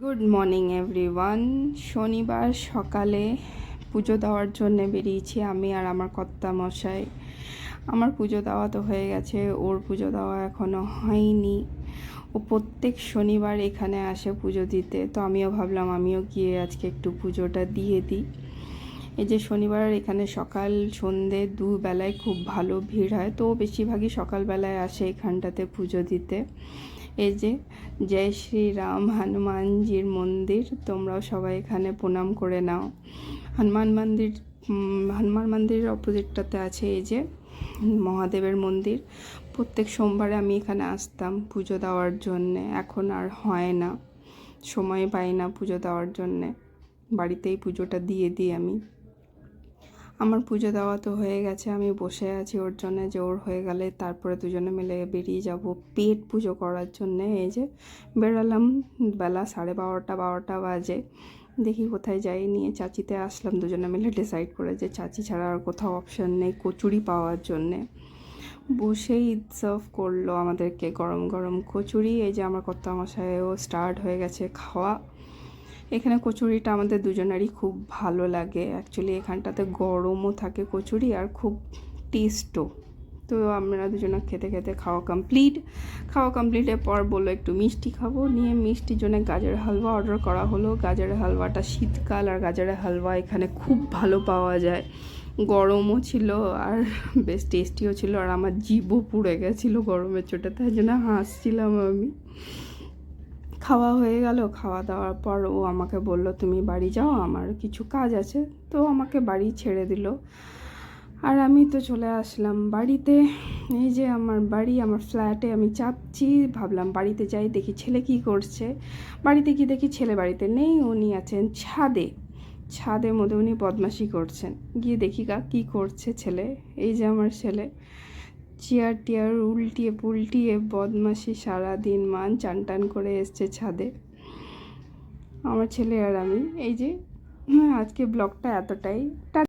Good morning everyone শনিবার সকালে পুজো দেওয়ার জন্য বেরিয়েছি আমি আর আমার কর্তা মশাই। আমার পুজো দেওয়া তো হয়ে গেছে, ওর পুজো দেওয়া এখনও হয়নি। ও প্রত্যেক শনিবার এখানে আসে পুজো দিতে, তো আমিও ভাবলাম আমিও গিয়ে আজকে একটু পুজোটা দিয়ে দিই। এই যে শনিবার এখানে সকাল, সন্ধে দুবেলায় খুব ভালো ভিড় হয়, তো বেশিরভাগই সকালবেলায় আসে এখানটাতে পুজো দিতে। এই যে, জয় শ্রীরাম হনুমানজির মন্দির, তোমরাও সবাই এখানে প্রণাম করে নাও। হনুমান মন্দির হনুমান মন্দিরের অপোজিটটাতে আছে এই যে, মহাদেবের মন্দির। প্রত্যেক সোমবারে আমি এখানে আসতাম পুজো দেওয়ার জন্যে, এখন আর হয় না। সময় পাই না পুজো দেওয়ার জন্যে। বাড়িতেই পুজোটা দিয়ে দিই আমি। আমার পুজো দেওয়া তো হয়ে গেছে, আমি বসে আছি ওর জন্য যে ওর হয়ে গেলে তারপরে দুজনে মিলে বেরিয়ে যাব পেট পুজো করার জন্য। এই যে বেরোলাম বেলা সাড়ে বারোটা বারোটা বাজে। দেখি কোথায় যাই, নিয়ে চাচিতে আসলাম, দুজনে মিলে ডিসাইড করে যে চাচি ছাড়া আর কোথাও অপশান নেই কচুরি পাওয়ার জন্যে। বসেই সার্ভ করল আমাদেরকে গরম গরম কচুরি। এই যে আমার কর্তা মশাইও স্টার্ট হয়ে গেছে খাওয়া। এখানে কচুরিটা আমাদের দুজনেরই খুব ভালো লাগে। অ্যাকচুয়ালি এখানটাতে গরমও থাকে কচুরি আর খুব টেস্টও তো আমরা দুজনে খেতে খেতে খাওয়া কমপ্লিট খাওয়া কমপ্লিটের পর বলল, একটু মিষ্টি খাব। নিয়ে মিষ্টির জন্য গাজরের হালুয়া অর্ডার করা হলো। গাজরের হালুয়াটা শীতকাল আর গাজরের হালুয়া এখানে খুব ভালো পাওয়া যায়। গরমও ছিল আর বেশ টেস্টিও ছিল আর আমার জিভও পুড়ে গেছিল গরমের চোটে, তাই জন্য হাসছিলাম আমি। খাওয়া হয়ে গেল, খাওয়া দাওয়ার পর ও আমাকে বলল, তুমি বাড়ি যাও, আমার কিছু কাজ আছে। তো আমাকে বাড়ি ছেড়ে দিল। আর আমি তো চলে আসলাম বাড়িতে। এই যে আমার বাড়ি, আমার ফ্ল্যাটে আমি চাপছি, ভাবলাম বাড়িতে যাই, দেখি ছেলে কি করছে। বাড়িতে কি দেখি ছেলে বাড়িতে নেই, উনি আছেন ছাদে। ছাদের মধ্যে উনি বদমাশি করছেন। গিয়ে দেখি গা, কী করছে ছেলে? এই যে আমার ছেলে। চেয়ার টিয়ার উল্টিয়ে পুলটিয়ে বদমাশি সারাদিন মান চান টান করে এসছে ছাদে। আমার ছেলে আর আমি। এই যে, আজকে ব্লগটা এতটাই।